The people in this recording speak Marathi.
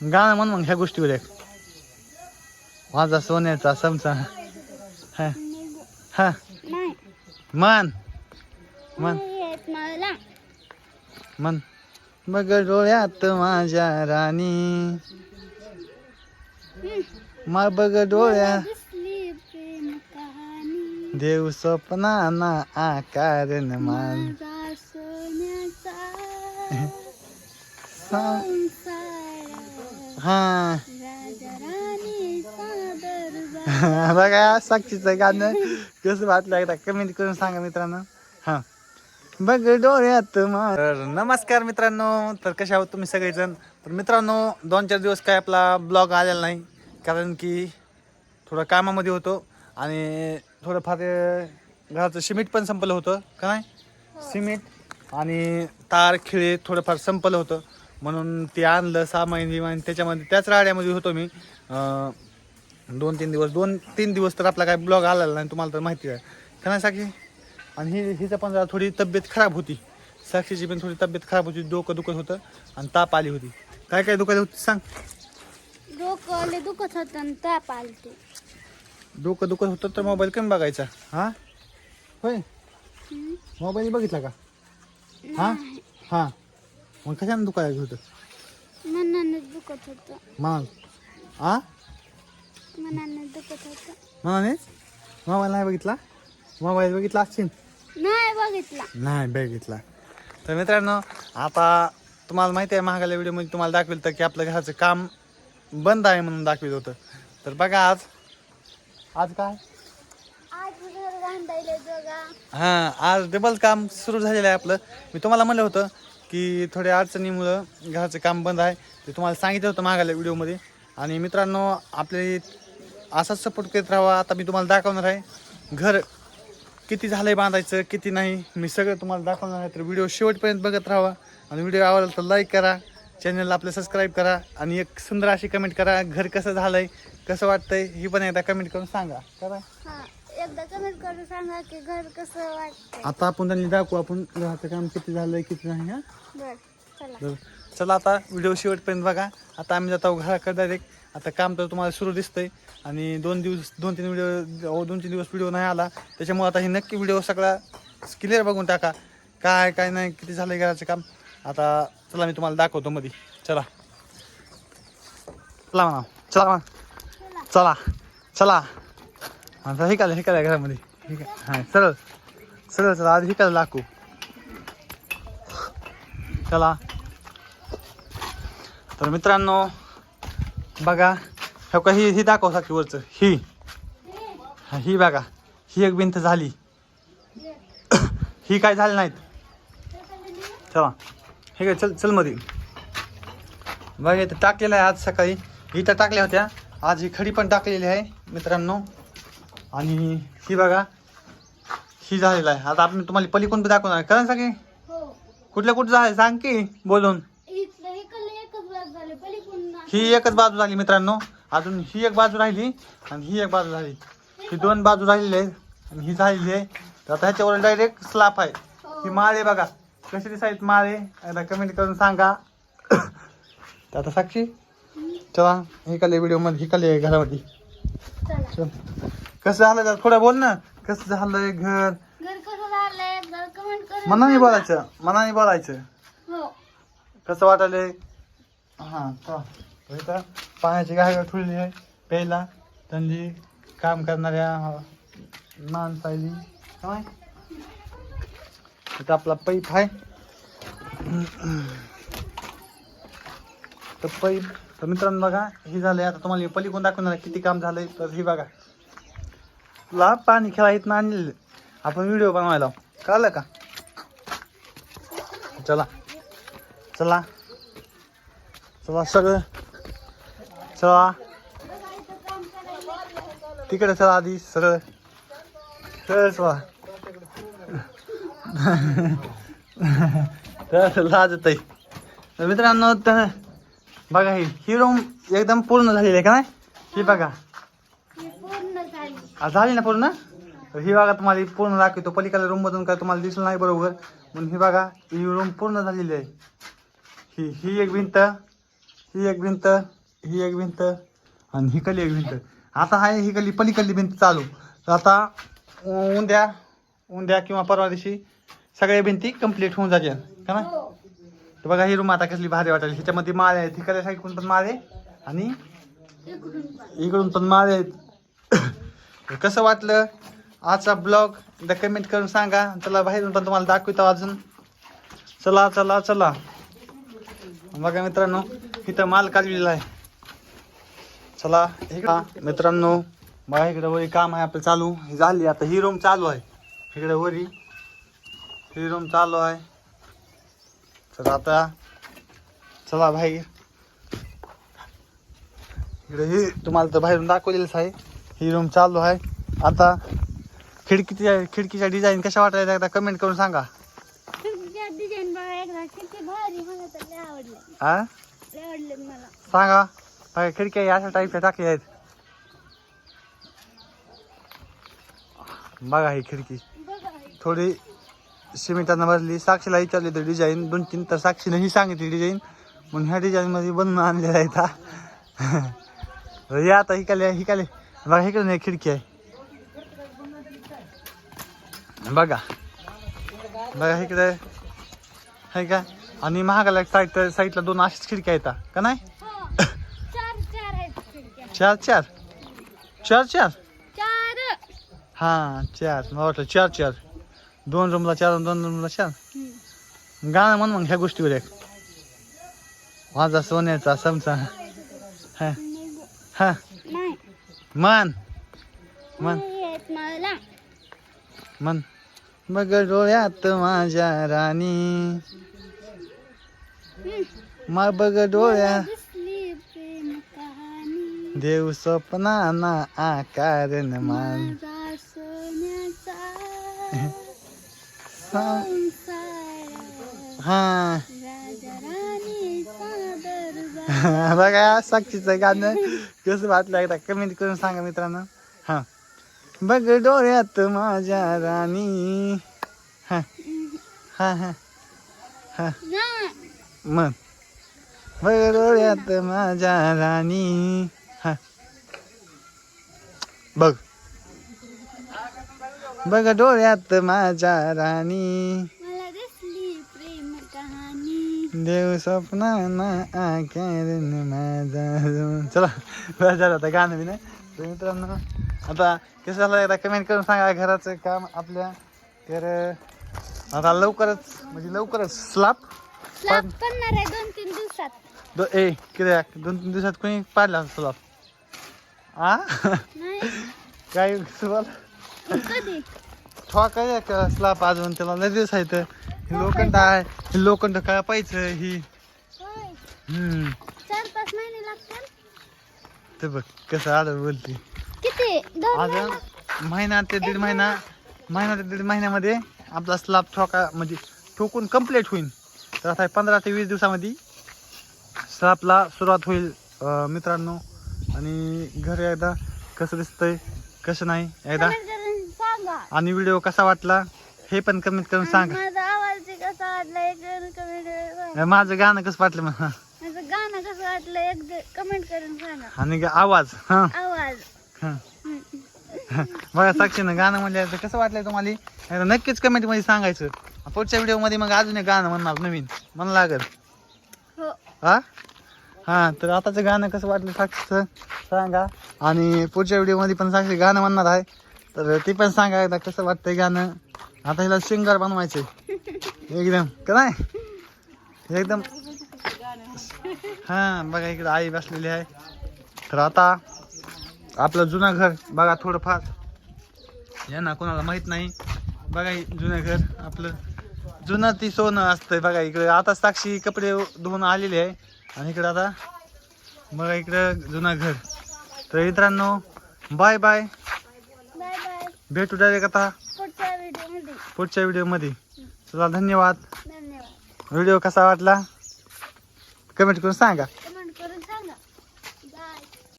गाणं म्हण मग ह्या गोष्टीवर एक माझा सोन्याचा समचा हा. हा. मन मन मन बघ डोळ्यात माझ्या राणी. मा बघ डोळ्या. देव स्वप्नाना आकार न मान माझा सोन्याचा सा- संसार हा. बघा साक्षीचं गाणं कसं वाटलं एकदा कमेंट करून सांगा मित्रांनो. हा. बघ डोळ्यात तर नमस्कार मित्रांनो. तर कसे आहोत तुम्ही सगळेजण? तर मित्रांनो दोन चार दिवस काय आपला ब्लॉग आलेला नाही कारण की थोडं कामामध्ये होतो आणि थोडंफार घराचं सिमेंट पण संपलं होतं. का नाही सिमेंट आणि तार खिळे थोडंफार संपलं होतं. म्हणून ते आणलं सामान बिमान त्याच्यामध्ये त्याच राड्यामध्ये होतो मी. दोन तीन दिवस दोन तीन दिवस तर आपला काय ब्लॉग आलेला नाही तुम्हाला तर माहिती आहे. का नाही साक्षी? आणि ही हिचं पण जरा थोडी तब्येत खराब होती. साक्षीची पण थोडी तब्येत खराब होती डोकं दुखत होतं आणि ताप आली होती. काय काय दुखत होती सांग. डोकं दुखत होतं आणि ताप आलते डोकं दुखत होतं तर मोबाईल कमी बघायचा. हा? होय. मोबाईल बघितला का? हा? हा. मग कशाने दुखायला होतं? मनाने दुखत होतं. मग आ? मनाने दुखत होतं. मनाने मोबाईल नाही बघितला? मोबाईल बघितला असशील? नाही बघितला. नाही बघितला. तर मित्रांनो आता तुम्हाला माहिती आहे महागाल्या व्हिडिओमध्ये तुम्हाला दाखवेल तर की आपलं घराचं काम बंद आहे म्हणून दाखवित होतं. तर बघा आज. आज काय? आज घर बांधायला जोगा. हां आज डबल काम सुरू झालेलं आहे आपलं. मी तुम्हाला म्हणलं होतं की थोड्या अडचणीमुळं घराचं काम बंद आहे. ते तुम्हाला सांगितलं होतं मागायला व्हिडिओमध्ये. आणि मित्रांनो आपले असाच सपोर्ट करत राहावा आता मी तुम्हाला दाखवणार आहे. घर किती झालं आहे बांधायचं किती नाही मी सगळं तुम्हाला दाखवणार आहे. तर व्हिडिओ शेवटपर्यंत बघत राहावा. आणि व्हिडिओ आवडला तर लाईक करा. चॅनलला आपलं सबस्क्राईब करा. आणि एक सुंदर अशी कमेंट करा घर कसं झालं आहे कसं वाटतंय ही पण एकदा कमेंट करून सांगा. करा. हा. एकदा कमेंट करून सांगा की घर कसं वाटतंय. आता आपण त्यांनी दाखवू आपण घराचं काम किती झालंय किती नाही हा? बर चला. आता व्हिडिओ शेवटपर्यंत बघा. आता आम्ही जातो घराकडे डायरेक्ट आता काम तर तुम्हाला सुरू दिसतंय. आणि दोन दिवस दोन तीन व्हिडिओ दोन तीन दिवस व्हिडिओ नाही आला. त्याच्यामुळे आता हे नक्की व्हिडिओ सगळा क्लिअर बघून टाका. काय काय नाही किती झालंय घराचं काम. आता चला मी तुम्हाला दाखवतो मध्ये चला. चला म्हणा. चला म्हणा. चला. चला. आता हे काय हे काय घरामध्ये. ठीक आहे हां सरळ. सरळ चला आधी हे काय लाकू. चला. तर मित्रांनो बघा हे का ही ही दाखव सारखी वरचं. ही. ही बघा. ही एक भिंत झाली. ही काय झाली नाहीत. चला. हे काय चल चलमध्ये बघा इथं टाकलेलं आहे आज सकाळी. इथं टाकल्या होत्या. आज ही खडी पण टाकलेली आहे मित्रांनो. आणि ही बघा ही झालेलं आहे. आता आपण तुम्हाला पलीकडून दाखवणार कारण सगळे? हो. कुठल्या कुठं झालं? सांग की बोलून. हे एकच बाज झाले ही मित्रांनो. अजून ही एक बाजू राहिली आणि ही एक बाजू झाली. ही दोन बाजू राहिलेली आहेत आणि ही झालेली आहे. तर आता ह्याच्यावर डायरेक्ट स्लाप आहे. ही. माळे बघा. कशी दिसायत माळे एकदा कमेंट करून सांगा. तर आता साक्षी चला हे काले व्हिडिओमध्ये ही काले घरामध्ये. चल. कसं झालं जरा थोडं बोल ना. कसं झालंय घर? घर कसं झालंय? करून मनाने सांगा. बोलायचं मनाने बोलायचं. हो. कसं वाटायलंय? हां तर इथं पाण्याची गाय ठेवलेली आहे. प्यायला त्यांनी काम करणाऱ्या माणसाली. काय इथं आपला पाईप आहे. तर पाईप तर मित्रांनो बघा हे झालंय. आता तुम्हाला हे पलीकडून दाखवणार आहे किती काम झालंय. तर हे बघा. तुला पाणी खेळा इथं आणलेलं आपण व्हिडिओ बनवायला कळलं का? चला. चला. चला सगळं. चला. तिकडे चला आधी सगळं. सरळ चला. तर लाजत आहे मित्रांनो तर बघा ही ही रूम एकदम पूर्ण झालेली आहे का नाही? ही बघा. झाली झाली ना पूर्ण? ही बघा तुम्हाला पूर्ण दाखवतो. पलीकडल्या रूम मधून काय तुम्हाला दिसलं नाही बरोबर. म्हणून ही बघा ही रूम पूर्ण झालेली आहे. ही ही एक भिंत ही एक भिंत ही एक भिंत आणि ही कली एक भिंत. आता आहे ही कली पलीकडली भिंत चालू. तर आता उद्या उद्या किंवा परवा दिवशी सगळ्या भिंती कंप्लीट होऊन जातील. का ना? तर बघा ही रूम आता कसली भारी वाटेल ह्याच्यामध्ये माळे आहेत. तिकडल्या साईडकडून पण माळे आणि इकडून पण. माळे आहेत. कसं वाटलं? आजचा ब्लॉग एकदा कमेंट करून सांगा. चला बाहेरून पण तुम्हाला दाखवतो अजून. चला चला चला. बघा मित्रांनो इथं माल काढलेला आहे. चला इकडं मित्रांनो बघा इकडे वरी काम आहे आपलं चालू. ही झाली आता ही रूम चालू आहे. इकडे वरी. ही रूम चालू आहे. तर आता. चला बाहेर. इकडे ही तुम्हाला तर बाहेरून दाखवलेलंच आहे. ही रूम चालू आहे. आता खिडकीच्या खिडकीच्या डिझाईन कशा वाटायच्या एकदा कमेंट करून सांगा. हा? सांगा. बघा खिडक्या अशा टाईपच्या टाकल्या आहेत. बघा ही खिडकी. हे. थोडी सिमेंटानं भरली. साक्षीला विचारली तर डिझाईन दोन तीन तर साक्षीने ही सांगितली डिझाईन म्हणून ह्या डिझाईनमध्ये बनवून आणलेला आहे आता या आता हिकाले हिकाले बघा इकडे नाही खिडकी आहे बघा बघा इकडे आहे का आणि महागाला साईड साईडला दोन अशीच खिडक्या येतात का नाही चार चार चार चार चार हां चार मला वाटलं चार चार दोन रूमला चार दोन रूमला चार गाणं म्हण मग ह्या गोष्टीवर एक माझा सोन्याचा समचा हा हा मन मन मला मन बघ डोळ्यात माझ्या राणी हम्म. मा बघ डोळ्या देव स्वप्नाना आकार मान हा बघा साक्षीचं गाणं कसं वाटलं एकदा कमेंट करून सांगा मित्रांनो. हा. बघ डोळ्यात माझ्या राणी. हा. हा हा. हां. मग. बघ डोळ्यात माझ्या राणी. हा. बघ. बघ डोळ्यात माझ्या राणी. देव स्वप्नाना आकारण माझा. चला बरं झालं आता गाणं बी तर मित्रांनो आता कसं झालं एकदा कमेंट करून सांगा घराचं काम आपल्या. तर आता लवकरच म्हणजे लवकरच स्लाप स्लाब करणार आहे दोन तीन दिवसात. दो ए किती दोन तीन दिवसात कोणी पाडला स्लाप आ? नाही. काय सुरुवात? कधी? ठोका का स्लाप अजून? त्याला लय दिवस आहे तर. लोखंड आहे हे लोखंड काय पाहिजे ही. होय. हम्म. चार पाच महिने लागतात ते बघ कसं आलं बोलते. किती? दोन आज महिने? महिना ते दीड महिना. महिना. ते दीड महिन्यामध्ये आपला स्लाब ठोका म्हणजे ठोकून कंप्लीट होईल. तर आता पंधरा ते वीस दिवसामध्ये स्लाबला सुरुवात होईल अं, मित्रांनो. आणि घर एकदा कसं दिसतंय कसं नाही एकदा. Comment करून सांगा. आणि व्हिडिओ कसा वाटला हे पण कमेंट करून सांगा. माझा आवाज बी कसा वाटला एक कमेंट सांगा माझं गाणं कसं वाटलं मला माझं गाणं कसं वाटलं एक कमेंट करून सांगा. आणि ग- आवाज हां? आवाज. हां. बघा साक्षीनं गाणं म्हणलं तर कसं वाटलंय तुम्हाला? नक्कीच कमेंटमध्ये सांगायचं. पुढच्या व्हिडिओमध्ये मग अजून एक गाणं म्हणणार नवीन. म्हणलं लागल. हो. हा? हा तर आताचं गाणं कसं वाटलं साक्षीचं? सांगा. आणि पुढच्या व्हिडिओमध्ये पण साक्षी गाणं म्हणणार आहे. तर ते पण सांगा एकदा कसं वाटतंय गाणं? आता हिला सिंगर बनवायचे एकदम. का नाही? एकदम हा बघा इकडे आई बसलेली आहे. तर आता आपलं जुनं घर बघा थोडंफार. यांना कोणाला माहीत नाही. बघा जुनं घर आपलं. जुनं ती सोनं असतंय बघा इकडे. आता साक्षी कपडे धुवून आलेले आहे. आणि इकडे आता बघा इकडं जुनं घर. तर मित्रांनो बाय बाय भेटू डायरेक्ट आता पुढच्या व्हिडिओमध्ये चला धन्यवाद. व्हिडिओ कसा वाटला? कमेंट करून सांगा.